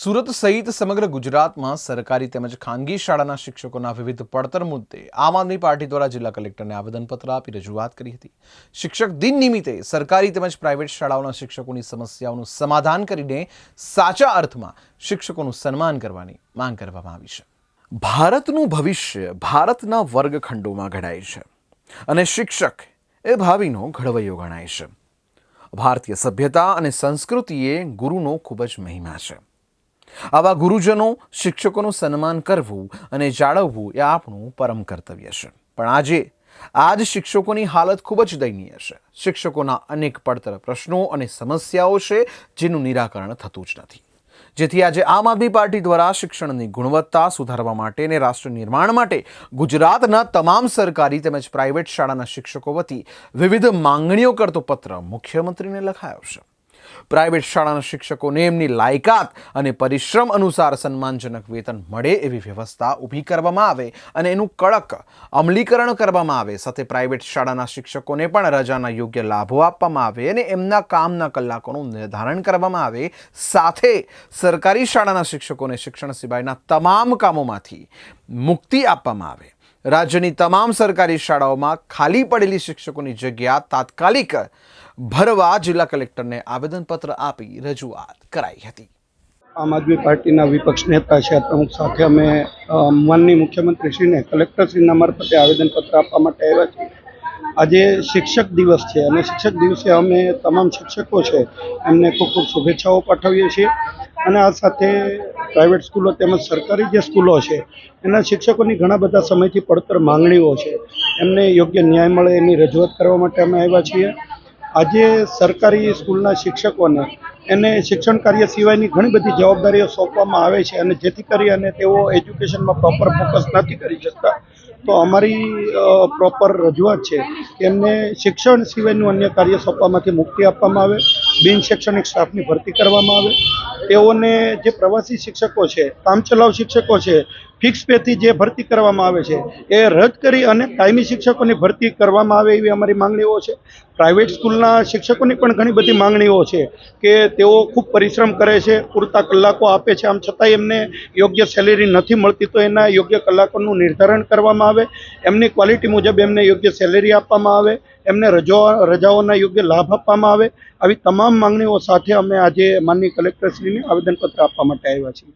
સુરત સહિત સમગ્ર ગુજરાતમાં સરકારી તેમજ ખાનગી શાળાના શિક્ષકોના વિવિધ પડતર મુદ્દે આમ આદમી પાર્ટી દ્વારા જિલ્લા કલેક્ટરને આવેદનપત્ર આપી રજૂઆત કરી હતી. શિક્ષક દિન નિમિત્તે સરકારી તેમજ પ્રાઇવેટ શાળાઓના શિક્ષકોની સમસ્યાઓનું સમાધાન કરીને સાચા અર્થમાં શિક્ષકોનું સન્માન કરવાની માંગ કરવામાં આવી છે. ભારતનું ભવિષ્ય ભારતના વર્ગખંડોમાં ઘડાય છે અને શિક્ષક એ ભાવિનો ઘડવૈયો ગણાય છે. ભારતીય સભ્યતા અને સંસ્કૃતિએ ગુરુનો ખૂબ જ મહિમા છે. આવા ગુરુજનો, શિક્ષકોનું સન્માન કરવું અને જાળવવું એ આપણું પરમ કર્તવ્ય છે. પણ આજે, આજ શિક્ષકોની હાલત ખૂબ જ દયનીય છે. શિક્ષકોના અનેક પડતર પ્રશ્નો અને સમસ્યાઓ છે જેનું નિરાકરણ થતું જ નથી. જેથી આજે આમ આદમી પાર્ટી દ્વારા શિક્ષણની ગુણવત્તા સુધારવા માટે અને રાષ્ટ્ર નિર્માણ માટે ગુજરાતના તમામ સરકારી તેમજ પ્રાઇવેટ શાળાના શિક્ષકો વતી વિવિધ માંગણીઓ કરતો પત્ર મુખ્યમંત્રીને લખાયો છે. પ્રાઇવેટ શાળાના શિક્ષકોને એમની લાયકાત અને પરિશ્રમ અનુસાર સન્માનજનક વેતન મળે એવી વ્યવસ્થા ઊભી કરવામાં આવે અને એનું કડક અમલીકરણ કરવામાં આવે. સાથે પ્રાઇવેટ શાળાના શિક્ષકોને પણ રજાના યોગ્ય લાભો આપવામાં આવે અને એમના કામના કલાકોનું નિર્ધારણ કરવામાં આવે. સાથે સરકારી શાળાના શિક્ષકોને શિક્ષણ સિવાયના તમામ કામોમાંથી મુક્તિ આપવામાં આવે. રાજ્યની તમામ સરકારી શાળાઓમાં ખાલી પડેલી શિક્ષકોની જગ્યા તાત્કાલિક ભરવા જિલ્લા કલેક્ટરને આવેદનપત્ર આપી રજૂઆત કરાઈ હતી. આમ આદમી પાર્ટીના વિપક્ષ નેતા છે પ્રમુખ સાથે અમે અ, માનનીય મુખ્યમંત્રીશ્રીને કલેક્ટરશ્રીના મારફતે આવેદનપત્ર આપવા માટે આવ્યા છીએ. આજે શિક્ષક દિવસ છે અને શિક્ષક દિવસે અમે તમામ શિક્ષકો છે એમને ખૂબ ખૂબ શુભેચ્છાઓ પાઠવીએ છીએ. અને આ સાથે પ્રાઇવેટ સ્કૂલો તેમજ સરકારી જે સ્કૂલો છે, એના શિક્ષકોની ઘણા બધા સમયથી પડતર માંગણીઓ છે. એમને યોગ્ય ન્યાય મળે એની રજૂઆત કરવા માટે અમે આવ્યા છીએ. આજે સરકારી સ્કૂલના શિક્ષકોને એને શિક્ષણ કાર્ય સિવાયની ઘણી બધી જવાબદારીઓ સોંપવામાં આવે છે અને જેથી કરી અને તેઓ એજ્યુકેશનમાં પ્રોપર ફોકસ નથી કરી શકતા, તો અમારી પ્રોપર રજૂઆત છે કે એમને શિક્ષણ સિવાયનું અન્ય કાર્ય સોંપવામાંથી મુક્તિ આપવામાં આવે, બિન શૈક્ષણિક સ્ટાફની ભરતી કરવામાં આવે તેઓને જે પ્રવાસી શિક્ષકો છે કામચલાઉ શિક્ષકો છે ફિક્સ પેથી જે ભરતી કરવામાં આવે છે, એ રદ કરી અને કાયમી શિક્ષકોની ભરતી કરવામાં આવે એવી અમારી માંગણીઓ છે. પ્રાઇવેટ સ્કૂલના શિક્ષકોની પણ ઘણી બધી માંગણીઓ છે કે તેઓ ખૂબ પરિશ્રમ કરે છે, પૂરતા કલાકો આપે છે. આમ છતાંય એમને યોગ્ય સેલેરી નથી મળતી તો એના યોગ્ય કલાકોનું નિર્ધારણ કરવામાં આવે. એમની ક્વોલિટી મુજબ એમને યોગ્ય સેલેરી આપવામાં આવે. એમને રજાઓ રજાઓના યોગ્ય લાભ આપવામાં આવે. આવી તમામ માંગણીઓ સાથે અમે આજે માનનીય કલેક્ટરશ્રીને આવેદનપત્ર આપવા માટે આવ્યા છીએ.